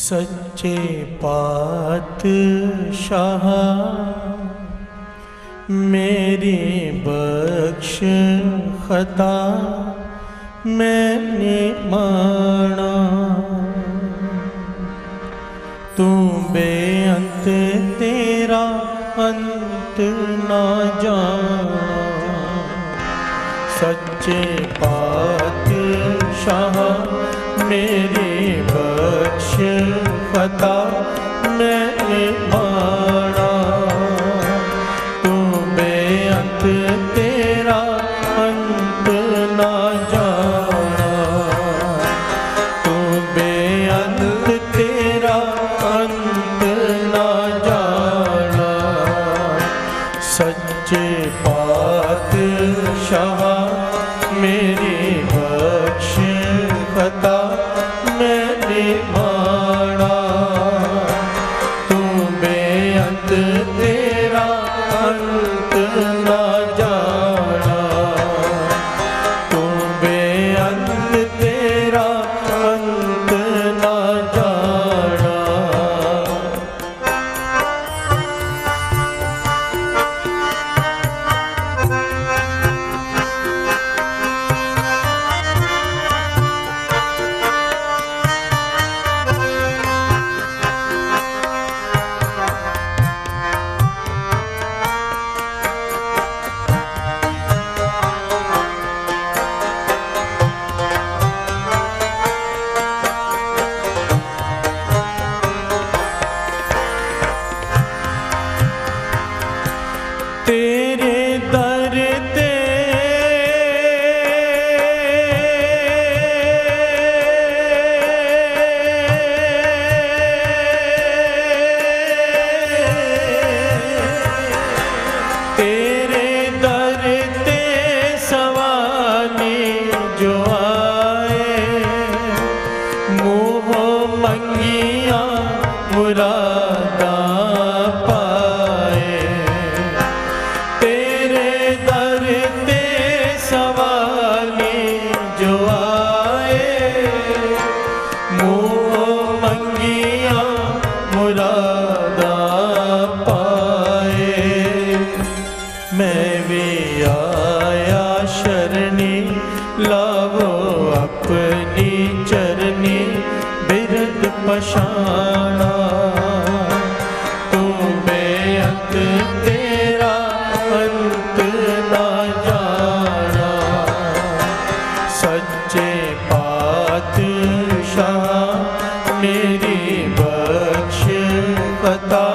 सच्चे पात शाह मेरी बख्श खता मैंने माना। तू बेअंत तेरा अंत ना जा सच्चे पात शाह मेरे बख्श पता मैं माना। तू बेअंत तेरा अंत ना जाना। तू बेअंत तेरा अंत ना जाना। सच्चे पात शाह मेरी ਤੇਰੇ ਦਰ ਤੇ। ਤੇਰੇ ਦਰ ਤੇ ਸਵਾਨੀ ਜੋ ਆਏ ਮੋਹ ਮੰਗੀਆਂ ਮੁਰਾਦਾਂ। मैं भी आया शरणी, लावो अपनी चरणी, बिरद पशाना तू बेअंत तेरा अंत ना जाना। सच्चे पात शाह मेरी बख्श पता